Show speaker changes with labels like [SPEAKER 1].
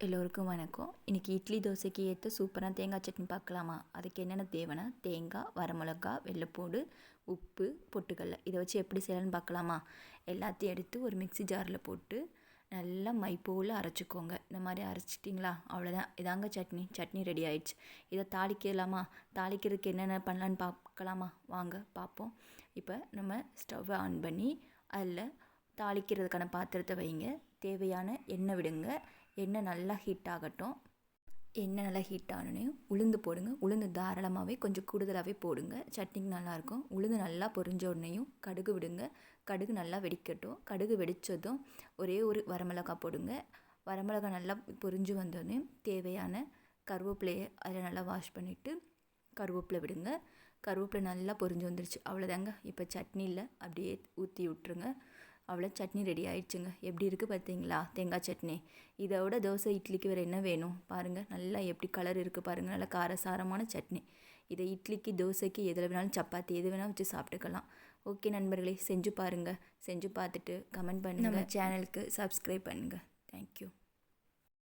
[SPEAKER 1] எல்லோருக்கும் வணக்கம். இன்றைக்கி இட்லி தோசைக்கு ஏற்ற சூப்பராக தேங்காய் சட்னி பார்க்கலாமா? அதுக்கு என்னென்ன தேவைன்னா தேங்காய் வரமிளகா வெள்ளைப்பூடு உப்பு பொட்டுக்கடலை. இதை வச்சு எப்படி செய்யலாம்னு பார்க்கலாமா? எல்லாத்தையும் எடுத்து ஒரு மிக்ஸி ஜாரில் போட்டு நல்லா மை அரைச்சிக்கோங்க. இந்த மாதிரி அரைச்சிட்டிங்களா? அவ்வளோதான். இதாங்க சட்னி. சட்னி ரெடி ஆயிடுச்சு. இதை தாளிக்கலாமா? தாளிக்கிறதுக்கு என்னென்ன பண்ணலான்னு பார்க்கலாமா? வாங்க பார்ப்போம். இப்போ நம்ம ஸ்டவ்வை ஆன் பண்ணி அதில் தாளிக்கிறதுக்கான பாத்திரத்தை வைங்க. தேவையான எண்ணெய் விடுங்க. எண்ணெய் நல்லா ஹீட் ஆகட்டும். எண்ணெய் நல்லா ஹீட் ஆனோடனே உளுந்து போடுங்க. உளுந்து தாராளமாகவே கொஞ்சம் கூடுதலாகவே போடுங்க. சட்னிக்கு நல்லாயிருக்கும் உளுந்து நல்லா பொரிஞ்ச உடனேயும் கடுகு விடுங்க. கடுகு நல்லா வெடிக்கட்டும். கடுகு வெடித்ததும் ஒரே ஒரு வரமிளகா போடுங்க. வரமிளகா நல்லா பொரிஞ்சு வந்தோடனே தேவையான கருவேப்பிலையை அதில் நல்லா வாஷ் பண்ணிவிட்டு கருவேப்பிலை விடுங்க. கருவேப்பிலை நல்லா பொரிஞ்சு வந்துருச்சு. அவ்வளோதாங்க. இப்போ சட்னியில் அப்படியே ஊற்றி விட்ருங்க அவ்வளோ சட்னி ரெடி ஆயிடுச்சுங்க. எப்படி இருக்குது பார்த்தீங்களா தேங்காய் சட்னி. இதோட தோசை இட்லிக்கு வேறு என்ன வேணும்? பாருங்கள் நல்லா எப்படி கலர் இருக்குது பாருங்கள் நல்லா காரசாரமான சட்னி. இதை இட்லிக்கு தோசைக்கு எதில் வேணாலும் சப்பாத்தி எது வேணாலும் வச்சு சாப்பிட்டுக்கலாம். ஓகே நண்பர்களே செஞ்சு பாருங்கள் செஞ்சு பார்த்துட்டு கமெண்ட் பண்ணுங்கள் நம்ம சேனலுக்கு சப்ஸ்கிரைப் பண்ணுங்கள் தேங்க்யூ